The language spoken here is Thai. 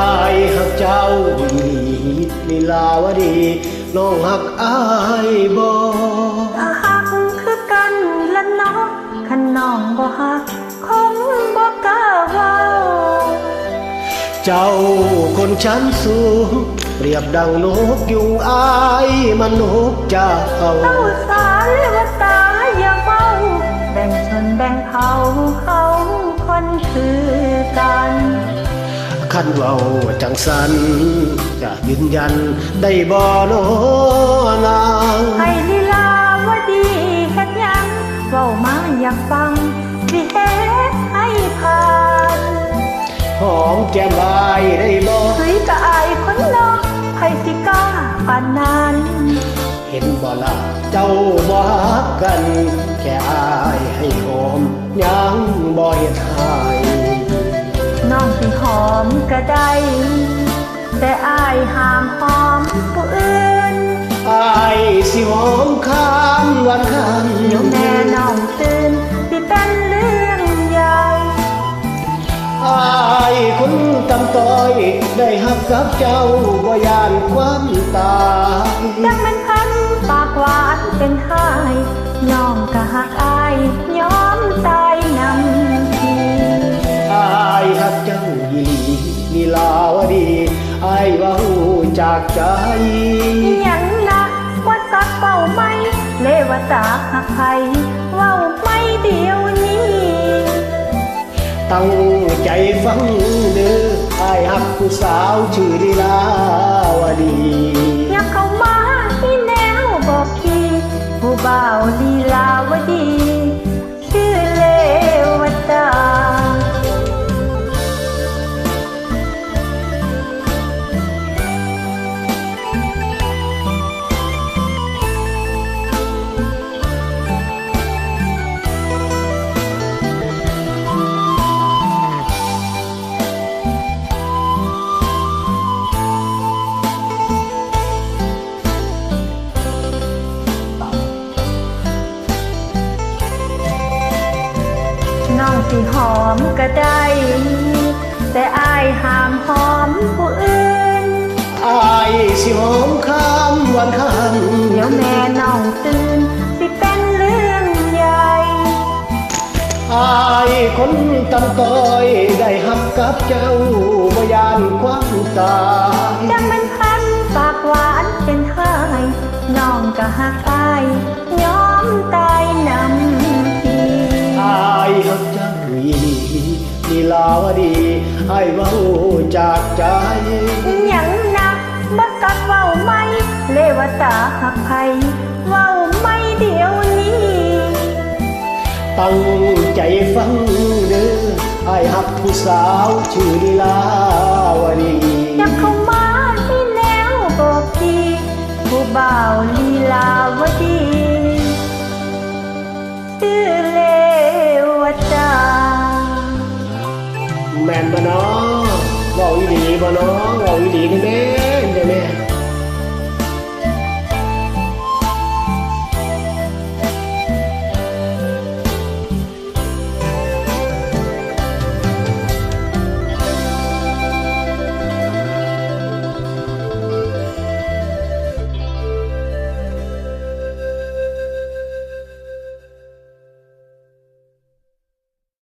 ายหักเจ้าอีลีลาวดีน้องหักอายบ่ถ้าหักคือกันละเนาะขันน้องบ่หักคงบ่กล้าเว้าเจ้าคนชั้นสูงเปรียบดังนกยุงอายมันนกเจ้าเต้าสารเลวตาอย่าเมาแบ่งชนแบ่งเผ่าเขาคนคือกัน ขันเว้าจังสันจะยืนยันได้บ่โนนางให้ลีลาวดีเฮ็ดหยังเว้ามาอยากฟังสิเฮ็ดให้ผ่านหอมแก้มบายได้บ่คุยกับอายคนนอกไผสิกล้าปานนั้นเห็นบ่ล่ะเจ้าบ่ฮักกัน แค่อายให้หอมยังบ่เฮ็ดให้น้อง สิหอมก็ได้ แต่อายห้ามหอมผู้อื่นอายสิหอมข้ามวันข้ามเดี๋ยวแม่น้องตื่นสิเป็นเรื่องใหญ่อายคนตำต้อย ได้ฮักกับเจ้าบ่ยานความตาย หลีลีลาวดีอายเว้าจากใจหยังนะว่าสักเป่าไหมเลวตาหักไผเว้าไม่เดียวนี้ตั้งใจฟังเด้ออายฮักผู้สาวชื่อลีลาวดีอยากเข้ามาที่แนวบอกทีผู้บ่าวลีลาวดี สิหอมก็ได้ แต่อายห้ามหอมผู้อื่นอายสิหอมข้ามวันข้ามเดี๋ยวแม่น้องตื่นสิเป็นเรื่องใหญ่อายคนตำต้อยได้ฮักกับเจ้าบ่ยานความตายาวดีไอ้ว่าหูจากใจอย่างนักบักกักเว้าไม่เลวตาหักไผเว้าไม่เดียวนี้ ตั้งใจฟังเด้อไอ้หักผู้สาวชื่อลีลาวดีจะเข้ามาที่แนวบอกดีผู้บ่าวลีลาวดี บ่น้อเว้าอีหลีบ่น้อเว้าอีหลีแน่